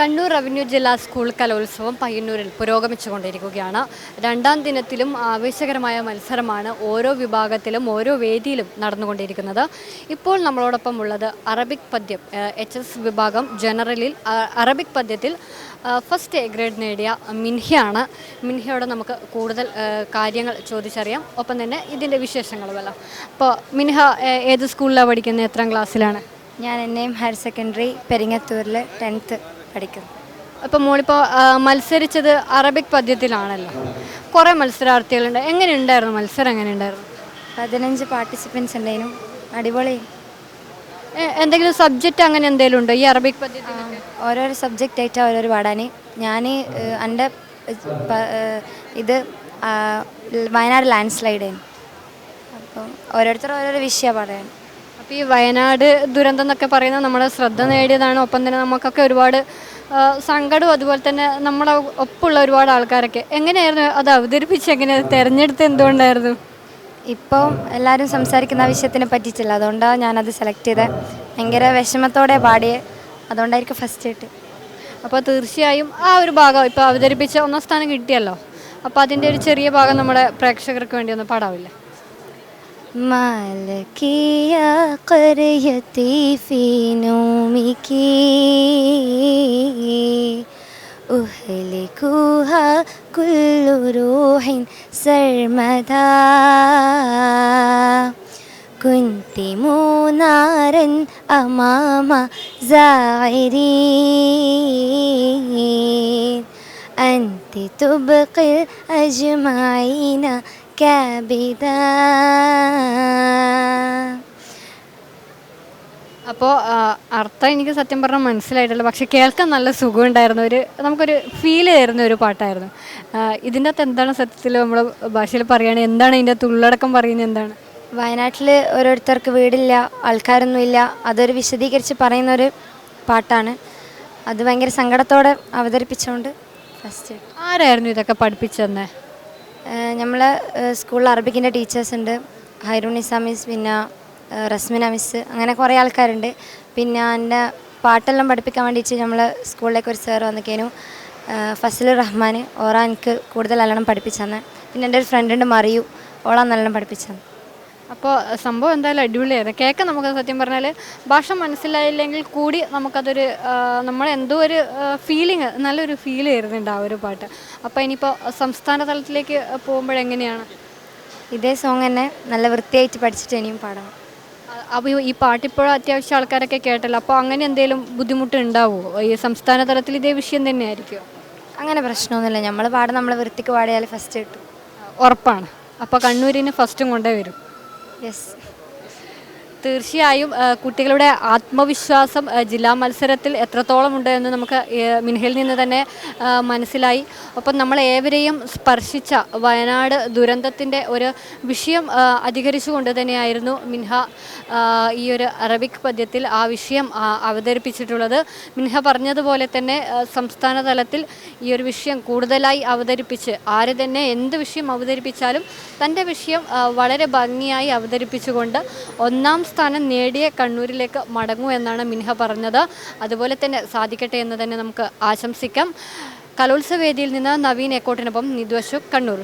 Kannur revenue ജില്ലാ school കലോത്സവം പയ്യന്നൂരിൽ പുരോഗമിച്ചുകൊണ്ടിരിക്കുകയാണ്. രണ്ടാം ദിനത്തിലും ആവേശകരമായ മത്സരമാണ് ഓരോ വിഭാഗത്തിലും ഓരോ വേദിയിലും നടന്നുകൊണ്ടിരിക്കുന്നത്. ഇപ്പോൾ നമ്മളോടൊപ്പം ഉള്ളത് അറബിക് പദ്യം എച്ച് എസ് വിഭാഗം ജനറലിൽ അറബിക് പദ്യത്തിൽ ഫസ്റ്റ് എ ഗ്രേഡ് നേടിയ മിൻഹയാണ്. മിൻഹയോട് നമുക്ക് കൂടുതൽ കാര്യങ്ങൾ ചോദിച്ചറിയാം. ഒപ്പം തന്നെ ഇതിന്റെ വിശേഷങ്ങളുമല്ലോ. അപ്പോൾ മിൻഹ ഏത് സ്കൂളിലാണ് പഠിക്കുന്നത്? എത്രാം ക്ലാസ്സിലാണ്? ഞാൻ എന്നെയും ഹയർ സെക്കൻഡറി പെരിങ്ങത്തൂരിൽ ടെൻത്ത്. പഠിക്കുന്നു. അപ്പോൾ മോളിപ്പോൾ മത്സരിച്ചത് അറബിക് പദ്യത്തിലാണല്ലോ. കുറേ മത്സരാർത്ഥികളുണ്ട്. എങ്ങനെ ഉണ്ടായിരുന്നു? മത്സരം എങ്ങനെ ഉണ്ടായിരുന്നു? പതിനഞ്ച് പാർട്ടിസിപ്പൻസ് ഉണ്ടായിരുന്നു. അടിപൊളി. എ- എന്തെങ്കിലും സബ്ജക്റ്റ് അങ്ങനെ എന്തെങ്കിലും ഉണ്ടോ? ഈ അറബിക് പദ്യത്തിൽ ഓരോരോ സബ്ജക്റ്റ് ആയിട്ടാണ് ഓരോരോ പാടാൻ ഞാൻ എന്റെ ഇത് ആ, വയനാട് ലാൻഡ് സ്ലൈഡ് ആയിരുന്നു. അപ്പം ഓരോരുത്തർ ഓരോരോ വിഷയമാണ് പറയാൻ. അപ്പോൾ ഈ വയനാട് ദുരന്തം എന്നൊക്കെ പറയുന്നത് നമ്മുടെ ശ്രദ്ധ നേടിയതാണ്. ഒപ്പം തന്നെ നമുക്കൊക്കെ ഒരുപാട് സങ്കടവും അതുപോലെ തന്നെ നമ്മളെ ഒപ്പമുള്ള ഒരുപാട് ആൾക്കാരൊക്കെ. എങ്ങനെയായിരുന്നു അത് അവതരിപ്പിച്ച് എങ്ങനെ തിരഞ്ഞെടുത്ത് എന്തുകൊണ്ടായിരുന്നു? ഇപ്പോൾ എല്ലാവരും സംസാരിക്കുന്ന ആ വിഷയത്തിനെ പറ്റിയിട്ടില്ല. അതുകൊണ്ടാണ് ഞാനത് സെലക്ട് ചെയ്തത് ഭയങ്കര വിഷമത്തോടെ പാടിയത് അതുകൊണ്ടായിരിക്കും ഫസ്റ്റ് ആയിട്ട്. അപ്പോൾ തീർച്ചയായും ആ ഒരു ഭാഗം ഇപ്പോൾ അവതരിപ്പിച്ച ഒന്നാം സ്ഥാനം കിട്ടിയല്ലോ. അപ്പോൾ അതിന്റെ ഒരു ചെറിയ ഭാഗം നമ്മുടെ പ്രേക്ഷകർക്ക് വേണ്ടി ഒന്ന് പാടാവില്ലേ? مالك يا قريتي في نومك؟ أهلكها كل روح سرمدا. كنت منارا أمام زائرين أنت تبقي الأجمعين കവിത. അപ്പോൾ അർത്ഥം എനിക്ക് സത്യം പറഞ്ഞാൽ മനസ്സിലായിട്ടില്ല. പക്ഷെ കേൾക്കാൻ നല്ല സുഖമുണ്ടായിരുന്നു. ഒരു നമുക്കൊരു ഫീൽ തരുന്ന ഒരു പാട്ടായിരുന്നു. ഇതിന്റെ അകത്ത് എന്താണ് സത്യത്തിൽ നമ്മൾ ഭാഷയിൽ പറയുകയാണെങ്കിൽ എന്താണ് ഇതിന്റെ അകത്ത് ഉള്ളടക്കം പറയുന്നത് എന്താണ്? വയനാട്ടിൽ ഓരോരുത്തർക്ക് വീടില്ല ആൾക്കാരൊന്നുമില്ല അതൊരു വിശദീകരിച്ച് പറയുന്ന ഒരു പാട്ടാണ്. അത് ഭയങ്കര സങ്കടത്തോടെ അവതരിപ്പിച്ചുകൊണ്ട് ഫസ്റ്റ് ആരായിരുന്നു ഇതൊക്കെ പഠിപ്പിച്ചെന്നേ? നമ്മൾ സ്കൂളിൽ അറബിക്കിന്റെ ടീച്ചേഴ്സ് ഉണ്ട്. ഹൈറൂൺ മിസ് പിന്നെ റസ്മിന മിസ് അങ്ങനെ കുറേ ആൾക്കാരുണ്ട്. പിന്നെ എന്റെ പാട്ടെല്ലാം പഠിപ്പിക്കാൻ വേണ്ടിയിട്ട് നമ്മൾ സ്കൂളിലേക്ക് ഒരു സാർ വന്നിക്കേനു. ഫസൽ റഹ്മാൻ ഓറാ എനിക്ക് കൂടുതൽ നല്ലോണം പഠിപ്പിച്ചു തന്നെ പിന്നെ എന്റെ ഒരു ഫ്രണ്ടുണ്ട് മറിയു. ഓളാ നല്ലോണം പഠിപ്പിച്ചു അപ്പോൾ സംഭവം എന്തായാലും അടിപൊളിയായിരുന്നു. കേൾക്കാൻ നമുക്ക് സത്യം പറഞ്ഞാൽ ഭാഷ മനസ്സിലായില്ലെങ്കിൽ കൂടി നമുക്കതൊരു നമ്മൾ നമ്മളെന്തോ ഒരു ഫീലിംഗ് നല്ലൊരു ഫീൽ ചെയ്യുന്നുണ്ട് ആ ഒരു പാട്ട്. അപ്പോൾ ഇനിയിപ്പോൾ സംസ്ഥാന തലത്തിലേക്ക് പോകുമ്പോഴെങ്ങനെയാണ് ഇതേ സോങ് തന്നെ നല്ല വൃത്തിയായിട്ട് പഠിച്ചിട്ട് ഇനിയും പാടണം. അപ്പോൾ ഈ പാട്ടിപ്പോഴും അത്യാവശ്യം ആൾക്കാരൊക്കെ കേട്ടല്ലോ. അപ്പോൾ അങ്ങനെ എന്തെങ്കിലും ബുദ്ധിമുട്ട് ഉണ്ടാവുമോ ഈ സംസ്ഥാന തലത്തിൽ ഇതേ വിഷയം തന്നെയായിരിക്കുമോ അങ്ങനെ പ്രശ്നമൊന്നുമില്ല. നമ്മൾ പാടും നമ്മൾ വൃത്തിക്ക് പാടിയാൽ ഫസ്റ്റ് കിട്ടും. ഉറപ്പാണ്. അപ്പോൾ കണ്ണൂരിന് ഫസ്റ്റും കൊണ്ടേ വരും Yes. തീർച്ചയായും കുട്ടികളുടെ ആത്മവിശ്വാസം ജില്ലാ മത്സരത്തിൽ എത്രത്തോളം ഉണ്ട് എന്ന് നമുക്ക് മിൻഹയിൽ നിന്ന് തന്നെ മനസ്സിലായി മനസ്സിലായി. നമ്മൾ ഏവരെയും സ്പർശിച്ച വയനാട് ദുരന്തത്തിന്റെ ഒരു വിഷയം അധികരിച്ചുകൊണ്ട് തന്നെയായിരുന്നു മിൻഹ ഈ ഒരു അറബിക് പദ്യത്തിൽ ആ വിഷയം അവതരിപ്പിച്ചിട്ടുള്ളത്. മിൻഹ പറഞ്ഞതുപോലെ തന്നെ സംസ്ഥാന തലത്തിൽ ഈ ഒരു വിഷയം കൂടുതലായി അവതരിപ്പിച്ച് ആര് തന്നെ എന്ത് വിഷയം അവതരിപ്പിച്ചാലും തന്റെ വിഷയം വളരെ ഭംഗിയായി അവതരിപ്പിച്ചുകൊണ്ട് ഒന്നാം സ്ഥാനം നേടിയ കണ്ണൂരിലേക്ക് മടങ്ങൂ എന്നാണ് മിൻഹ പറഞ്ഞത്. അതുപോലെ തന്നെ സാധിക്കട്ടെ എന്ന് തന്നെ നമുക്ക് ആശംസിക്കാം. കലോത്സവ വേദിയിൽ നിന്ന് നവീൻ എക്കോട്ടിനൊപ്പം നിതു അശോക് കണ്ണൂർ